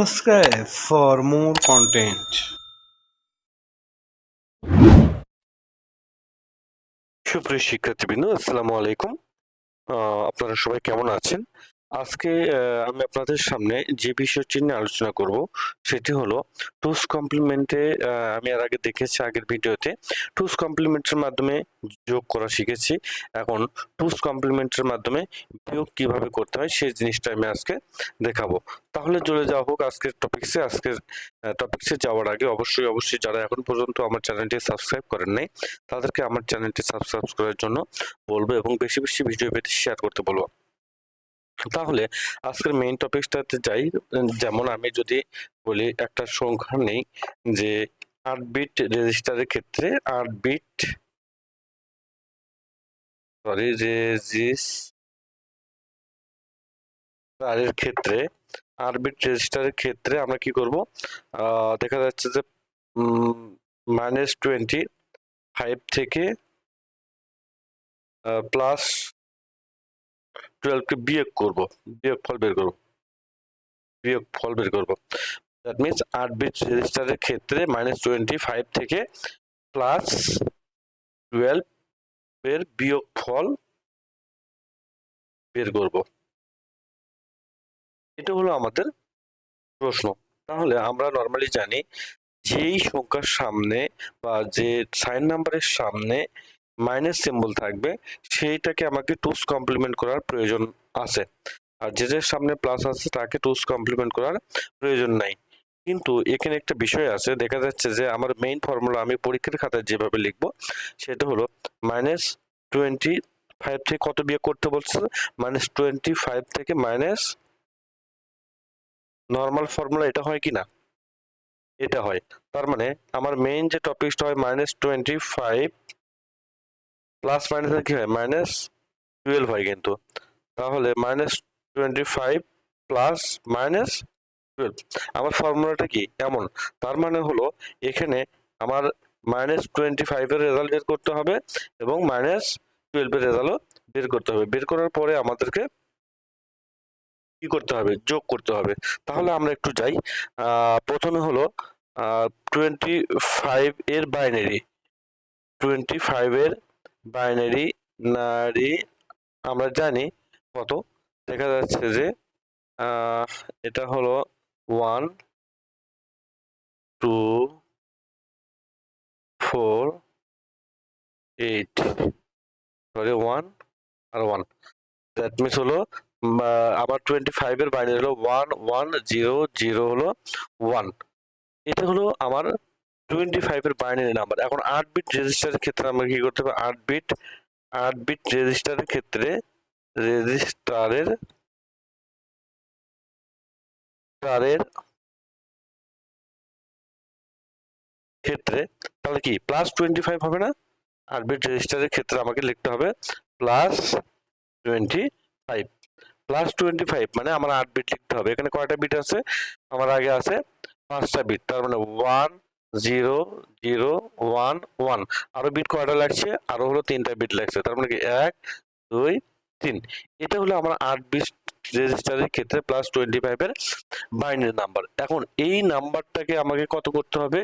Subscribe for more content. সুপ্রিয় শিক্ষার্থীবৃন্দ আসসালামু আলাইকুম আপনারা সবাই কেমন আছেন আজকে আমি আপনাদের সামনে যে বিষয়টি নিয়ে আলোচনা করব, সেটি হলো টুস কমপ্লিমেন্টে আমি এর আগে দেখেছি আগের ভিডিওতে টুস কমপ্লিমেন্টের মাধ্যমে যোগ করা শিখেছি। এখন টুস কমপ্লিমেন্টের মাধ্যমে বিয়োগ কীভাবে করতে হয়, সেই জিনিসটা আমি আজকে দেখাবো। তাহলে চলে যাওয়া হোক আজকের টপিক্সে আজকের টপিক্সে যাওয়ার আগে অবশ্যই অবশ্যই যারা এখন পর্যন্ত আমার চ্যানেলটি সাবস্ক্রাইব করেন নাই, তাদেরকে আমার চ্যানেলটি সাবস্ক্রাইব করার জন্য বলব এবং বেশি বেশি ভিডিও পেতে শেয়ার করতে বলব। তাহলে আজকের মেইন টপিকসটাতে যাই। যেমন আমি যদি বলি একটা সংখ্যা নেই যে আট বিট রেজিস্টারের ক্ষেত্রে আট বিট সরি রেজিস্টারের ক্ষেত্রে আট বিট রেজিস্টারের ক্ষেত্রে আমরা কি করব? দেখা যাচ্ছে যে মাইনাস টোয়েন্টি ফাইভ থেকে প্লাস টুয়েলভকে বিয়োগ করব, বিয়োগ ফল বের করব, বিয়োগ ফল বের করব। দ্যাট মিনস আট বিট রেজিস্টারের ক্ষেত্রে মাইনাস টোয়েন্টি ফাইভ থেকে প্লাস টুয়েলভ এর বিয়োগ ফল বের করব। এটা হলো আমাদের প্রশ্ন। তাহলে আমরা নর্মালি জানি, যেই সংখ্যার সামনে বা যে সাইন নাম্বারের সামনে মাইনাস সিম্বল থাকবে, সেইটাকে আমাকে টুস কমপ্লিমেন্ট করার প্রয়োজন আছে। আর যেটার সামনে প্লাস আছে, তাকে টুস কমপ্লিমেন্ট করার প্রয়োজন নাই। কিন্তু এখানে একটা বিষয় আছে, দেখা যাচ্ছে যে আমার মেইন ফর্মুলা আমি পরীক্ষার খাতায় যেভাবে লিখব, সেটা হলো মাইনাস টোয়েন্টি ফাইভ থেকে কত বিয়ে করতে বলছে? মাইনাস টোয়েন্টি ফাইভ থেকে মাইনাস নর্মাল ফর্মুলা এটা হয় কি না এটা হয়। তার মানে আমার মেইন যে টপিকসটা হয় minus twenty five plus minus কি হয় মাইনাস টুয়েলভ হয় কিন্তু। তাহলে minus twenty five plus minus twelve আমার ফর্মুলাটা কি? এমন। তার মানে হলো, এখানে আমার মাইনাস টোয়েন্টি ফাইভের রেজাল্ট বের করতে হবে এবং মাইনাস টুয়েলভের রেজাল্টও বের করতে হবে। বের করার পরে আমাদেরকে কি করতে হবে? যোগ করতে হবে। তাহলে আমরা একটু যাই। প্রথমে হলো টোয়েন্টি ফাইভ এর বাইনারি টোয়েন্টি ফাইভ এর বাইনারি নারী আমরা জানি কত। দেখা যাচ্ছে যে এটা হলো one two four eight sorry one R one that means হলো আবার টোয়েন্টি ফাইভের বাইনারি হলো ওয়ান ওয়ান জিরো জিরো হলো ওয়ান এটা হলো আমার টোয়েন্টি ফাইভের বাইনারি নাম্বার এখন আট বিট রেজিস্টারের ক্ষেত্রে আমরা কি করতে হবে আট বিট আট বিট রেজিস্টারের ক্ষেত্রে রেজিস্টারের তারের ক্ষেত্রে তাহলে কি? প্লাস টোয়েন্টি ফাইভ হবে না? আট বিট রেজিস্টারের ক্ষেত্রে আমাকে লিখতে হবে plus twenty five plus twenty five মানে আমার আট বিট লিখতে হবে। এখানে কয়টা বিট আছে? আমার আগে আছে পাঁচটা বিট তার মানে one zero zero, one one. আরও বিট কয়টা লাগছে? আরও হলো তিনটা বিট লাগছে। তার মানে কি? এক, দুই, তিন। এটা হলো আমার আট বিট রেজিস্টারের ক্ষেত্রে প্লাস টোয়েন্টি ফাইভের বাইনারি নাম্বার। এখন এই নাম্বারটাকে আমাকে কত করতে হবে?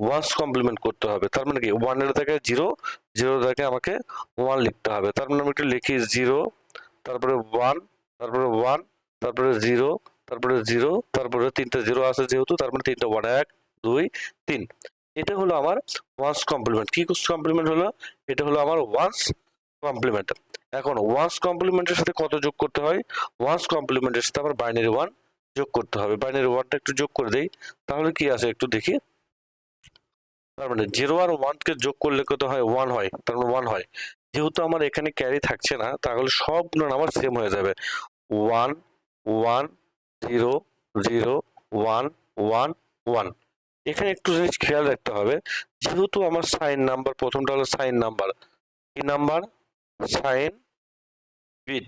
ওয়ান্স কমপ্লিমেন্ট করতে হবে। তার মানে কি? ওয়ানের থেকে জিরো জিরো থেকে আমাকে ওয়ান লিখতে হবে। তার মানে আমি একটু লিখি জিরো, তারপরে ওয়ান তারপরে ওয়ান, তারপরে জিরো তারপরে জিরো, তারপরে তিনটে জিরো আছে যেহেতু তারপরে তিনটে ওয়ান। এক দুই, তিন। এটা হলো আমার ওয়ান্স কমপ্লিমেন্ট কি কমপ্লিমেন্ট হলো? এটা হলো আমার ওয়ান্স কমপ্লিমেন্ট এখন ওয়ান্স কমপ্লিমেন্টের সাথে কত যোগ করতে হয়? ওয়ান্স কমপ্লিমেন্টের সাথে আমার বাইনারি ওয়ান যোগ করতে হবে। বাইনারি ওয়ানটা একটু যোগ করে দেই। তাহলে কি আছে একটু দেখি। তার মানে জিরো আর ওয়ানকে যোগ করলে কত হয়? ওয়ান হয়। তার মানে ওয়ান হয়। যেহেতু আমার এখানে ক্যারি থাকছে না, তাহলে সবগুলো নাম্বার সেম হয়ে যাবে। One one zero zero one one one এখানে একটু জিনিস খেয়াল রাখতে হবে। যেহেতু আমার সাইন নাম্বার, প্রথমটা হলো সাইন নাম্বার। কি number? Sign bit.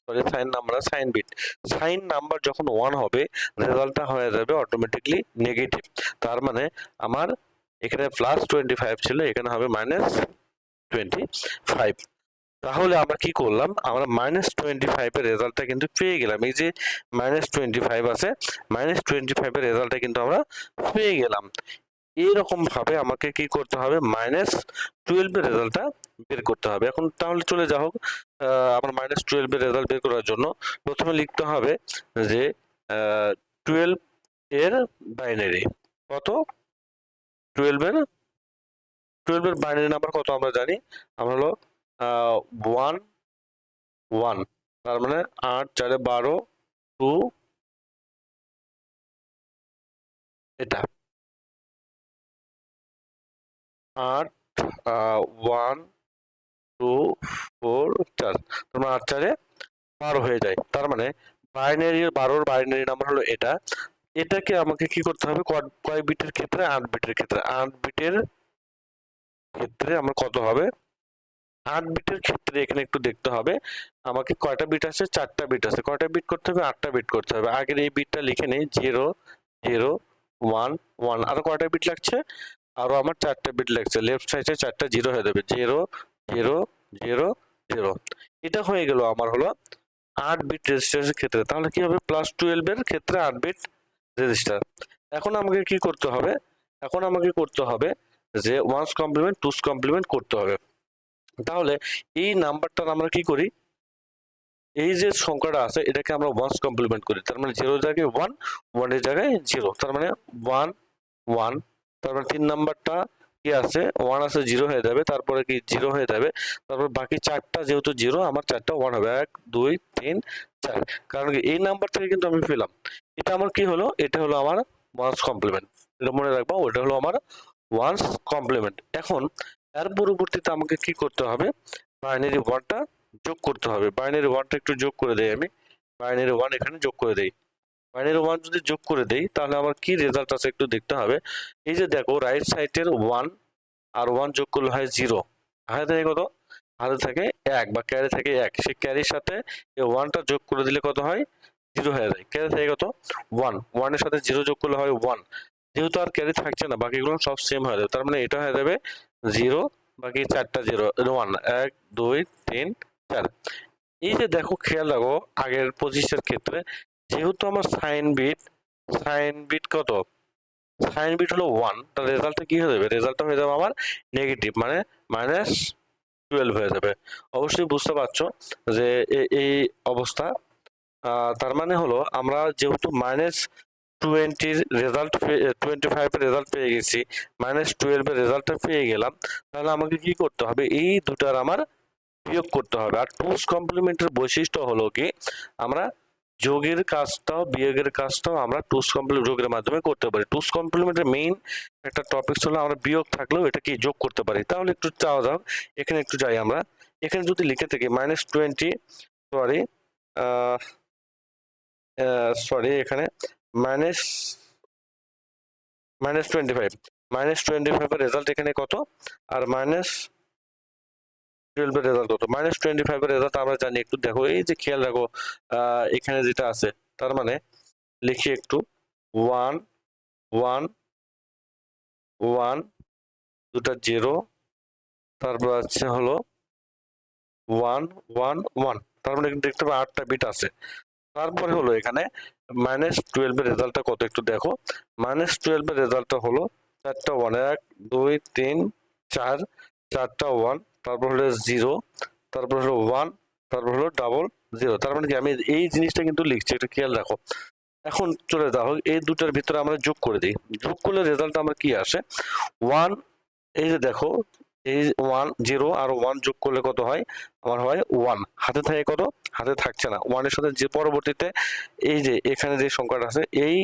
Sorry, sign number sign bit. Sign number যখন ওয়ান হবে, রেজাল্টটা হয়ে যাবে অটোমেটিকলি নেগেটিভ তার মানে আমার এখানে প্লাস টোয়েন্টি ফাইভ ছিল, এখানে হবে মাইনাস টোয়েন্টি ফাইভ তাহলে আমরা কি করলাম? আমরা মাইনাস টোয়েন্টি ফাইভের রেজাল্টটা কিন্তু পেয়ে গেলাম। এই যে মাইনাস টোয়েন্টি ফাইভ আছে মাইনাস টোয়েন্টি ফাইভের রেজাল্টটা কিন্তু আমরা পেয়ে গেলাম। এইরকম ভাবে আমাকে কি করতে হবে? মাইনাস টুয়েলভের রেজাল্টটা বের করতে হবে। এখন তাহলে চলে যা হোক আমার মাইনাস টুয়েলভের রেজাল্ট বের করার জন্য। প্রথমে লিখতে হবে যে টুয়েলভ এর বাইনারি কত? টুয়েলভের টুয়েলভের বাইনারি নাম্বার কত আমরা জানি? আমরা হলো ওয়ান ওয়ান তার মানে আট, চারে বারো টু এটা। আট ওয়ান টু ফোর চার, তার মানে আট, চারে বারো হয়ে যায়। তার মানে বাইনারি বারোর বাইনারি নাম্বার হলো এটা। এটাকে আমাকে কি করতে হবে? কয় বিটের ক্ষেত্রে আট বিটের ক্ষেত্রে। আট বিটের ক্ষেত্রে আমার কত হবে? আট বিটের ক্ষেত্রে এখানে একটু দেখতে হবে। আমাকে কয়টা বিট আছে? চারটা বিট আছে। কয়টা বিট করতে হবে? আটটা বিট করতে হবে। আগের এই বিটটা লিখে নেই। Zero zero, one one. আরও কয়টা বিট লাগছে? আরও আমার চারটা বিট লাগছে। লেফট সাইডে চারটা জিরো হয়ে যাবে। Zero zero zero zero. এটা হয়ে গেল আমার হলো আট বিট রেজিস্টারের ক্ষেত্রে। তাহলে কি হবে? প্লাস টুয়েলভের ক্ষেত্রে আট বিট রেজিস্টার। এখন আমাকে কি করতে হবে? এখন আমাকে করতে হবে যে ওয়ান্স কমপ্লিমেন্ট, টুস কমপ্লিমেন্ট করতে হবে। তাহলে এই নাম্বারটার আমরা কি করি? এই যে সংখ্যাটা আছে, এটাকে আমরা ওয়ান্স কমপ্লিমেন্ট করি। তার মানে জিরো জায়গায় ওয়ান ওয়ানের জায়গায় জিরো তার মানে ওয়ান ওয়ান তার মানে তিন নাম্বারটা কি আছে? ওয়ান আছে জিরো হয়ে যাবে। তারপরে কি জিরো হয়ে যাবে? তারপর বাকি চারটা যেহেতু জিরো আমার চারটা ওয়ান হবে। এক, দুই, তিন, চার। কারণ কি, এই নাম্বার থেকে কিন্তু আমি পেলাম। এটা আমার কি হলো? এটা হলো আমার ওয়ান্স কমপ্লিমেন্ট এটা মনে রাখব, ওটা হলো আমার ওয়ান্স কমপ্লিমেন্ট এখন এর পরবর্তীতে আমাকে কি করতে হবে? বাইনারি ওয়ানটা যোগ করতে হবে। বাইনারি ওয়ানটা একটু যোগ করে দেই আমি। বাইনারি ওয়ান এখানে যোগ করে দেই। বাইনারি ওয়ান যদি যোগ করে দেই, তাহলে আমার কি রেজাল্ট আছে একটু দেখতে হবে। এই যে দেখো রাইট সাইডের ওয়ান আর ওয়ান যোগ করলে হয় জিরো হাতে থাকে কত? হাতে থাকে এক বা ক্যারি থাকে এক। সেই ক্যারির সাথে এই ওয়ানটা যোগ করে দিলে কত হয়? জিরো হয়ে যায়। ক্যারি থাকে কত? ওয়ান ওয়ানের সাথে জিরো যোগ করলে হয় ওয়ান যেহেতু আর ক্যারি থাকছে না, বাকিগুলো সব সেম হয়ে যাবে। তার মানে এটা হয়ে যাবে জিরো, বাকি চারটা জিরো ওয়ান এক, দুই, তিন, চার। এই যে দেখো, খেয়াল রাখো, আগের পঁচিশের ক্ষেত্রে যেহেতু আমার সাইন বিট সাইন বিট কত? সাইন বিট হলো ওয়ান তার রেজাল্টটা কি হয়ে যাবে? রেজাল্টটা হয়ে যাবে আমার নেগেটিভ মানে মাইনাস টুয়েলভ হয়ে যাবে। অবশ্যই বুঝতে পারছ যে এই অবস্থা তার মানে হলো আমরা যেহেতু মাইনাস টোয়েন্টির রেজাল্ট টোয়েন্টি ফাইভের রেজাল্ট পেয়ে গেছি মাইনাস টুয়েলভের রেজাল্টটা পেয়ে গেলাম, তাহলে আমাকে কি করতে হবে? এই দুটার আমার বিয়োগ করতে হবে। আর টুস কমপ্লিমেন্টের বৈশিষ্ট্য হলো কি? আমরা যোগের কাজটাও, বিয়োগের কাজটাও আমরা টুস কমপ্লিমেন্ট যোগের মাধ্যমে করতে পারি। টুস কমপ্লিমেন্টের মেইন একটা টপিক হলো আমরা বিয়োগ থাকলেও এটা কি যোগ করতে পারি। তাহলে একটু চাওয়া যাক, এখানে একটু যাই আমরা। এখানে যদি লিখে থাকি মাইনাস টোয়েন্টি সরি সরি এখানে minus minus twenty five minus twenty ফাইভের রেজাল্ট এখানে কত? আর মাইনাস টুয়েলভের রেজাল্ট কত? মাইনাস টোয়েন্টি ফাইভের রেজাল্ট আমরা জানি, একটু দেখো, এই যে খেয়াল রাখো এখানে যেটা আছে, তার মানে লিখি একটু ওয়ান ওয়ান ওয়ান দুটা জিরো তারপর আছে হলো ওয়ান ওয়ান ওয়ান তার মানে দেখতে পাবে আটটা বিট আছে। তারপরে হলো এখানে মাইনাস টুয়েলভের রেজাল্টটা কত একটু দেখো। মাইনাস টুয়েলভের রেজাল্টটা হলো চারটা ওয়ান এক, দুই, তিন, চার, চারটা ওয়ান তারপর হলো জিরো তারপর হলো ওয়ান তারপর হলো ডাবল জিরো তার মানে কি, আমি এই জিনিসটা কিন্তু লিখছি একটু খেয়াল রাখো। এখন চলে যাও, এই দুটার ভিতরে আমরা যোগ করে দিই। যোগ করলে রেজাল্ট আমার কি আসে? ওয়ান এই যে দেখো এই ওয়ান জিরো আর ওয়ান যোগ করলে কত হয়? আমার হয় ওয়ান হাতে থাকে কত? হাতে থাকছে না। ওয়ানের সাথে যে পরবর্তীতে এই যে এখানে যে সংখ্যাটা আছে, এই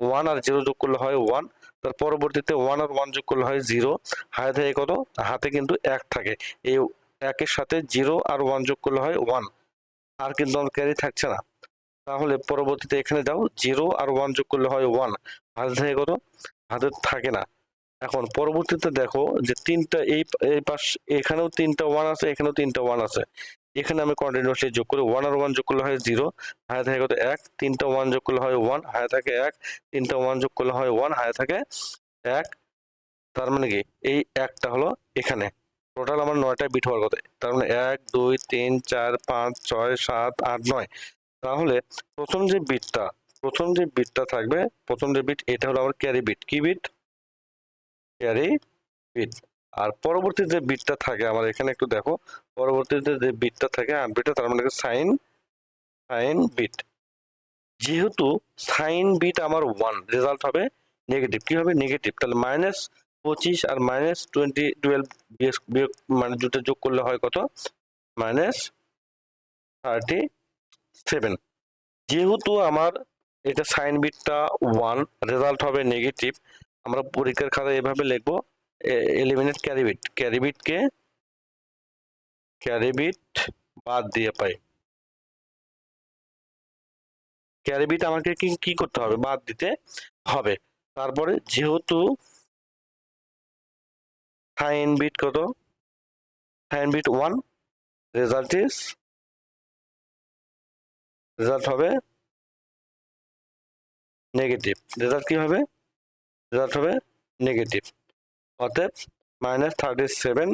ওয়ান আর জিরো যোগ করলে হয় ওয়ান তার পরবর্তীতে ওয়ান আর ওয়ান যোগ করলে হয় জিরো হাতে থাকে কত? হাতে কিন্তু এক থাকে। এই একের সাথে জিরো আর ওয়ান যোগ করলে হয় ওয়ান আর কিন্তু আমার ক্যারি থাকছে না। তাহলে পরবর্তীতে এখানে যাও জিরো আর ওয়ান যোগ করলে হয় ওয়ান হাতে থাকে কত? হাতে থাকে না। এখন পরবর্তীতে দেখো যে তিনটা এই এই পাশ, এখানেও তিনটা ওয়ান আছে, এখানেও তিনটা ওয়ান আছে। এখানে আমি কন্টিনিউসলি যোগ করি ওয়ান আর ওয়ান যোগ করলে হয় জিরো হাতে থাকে কত এক, তিনটা ওয়ান যোগ করলে হয় ওয়ান হাতে থাকে এক, তিনটা ওয়ান যোগ করলে হয় ওয়ান হাতে থাকে এক। তার মানে কি? এই একটা হলো এখানে। টোটাল আমার নয়টা বিট হওয়ার কথা। তার মানে এক, দুই, তিন, চার, পাঁচ, ছয়, সাত, আট, নয়। তাহলে প্রথম যে বিটটা প্রথম যে বিটটা থাকবে, প্রথম যে বিট এটা হলো আমার ক্যারি বিট কি বিট ক্যারি বিট আর পরবর্তী যে বিটটা থাকে, আমার এখানে একটু দেখো, পরবর্তীতে যে বিটটা থাকে বিটটা তার মানে সাইন সাইন বিট যেহেতু সাইন বিট আমার ওয়ান রেজাল্ট হবে নেগেটিভ কি হবে? নেগেটিভ তাহলে মাইনাস পঁচিশ আর মাইনাস টোয়েন্টি টুয়েলভ বিয়োগ মানে দুটো যোগ করলে হয় কত? মাইনাস থার্টি সেভেন যেহেতু আমার এটা সাইন বিটটা ওয়ান রেজাল্ট হবে নেগেটিভ আমরা পরীক্ষার খাতায় এভাবে লিখব এলিমিনেট ক্যারি বিট ক্যারি বিটকে ক্যারি বিট বাদ দিয়ে পাই। ক্যারিবিট আমাকে কি কি করতে হবে? বাদ দিতে হবে। তারপরে যেহেতু সাইন বিট কত? Sign bit one result is result হবে নেগেটিভ রেজাল্ট কি হবে? রেজাল্ট হবে নেগেটিভ অতএব মাইনাস থার্টি সেভেন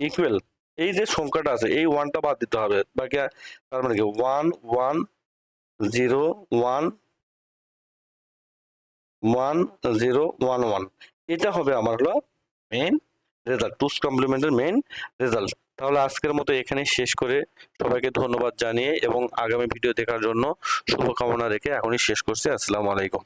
ইকুয়াল এই যে সংখ্যাটা আছে, এই ওয়ানটা বাদ দিতে হবে। বাকি তার মানে কি? One one zero one one zero one one এটা হবে আমার হলো মেইন রেজাল্ট টুস কমপ্লিমেন্টের মেইন রেজাল্ট তাহলে আজকের মতো এখানে শেষ করে সবাইকে ধন্যবাদ জানিয়ে এবং আগামী ভিডিও দেখার জন্য শুভকামনা রেখে এখনই শেষ করছি। আসসালামু আলাইকুম।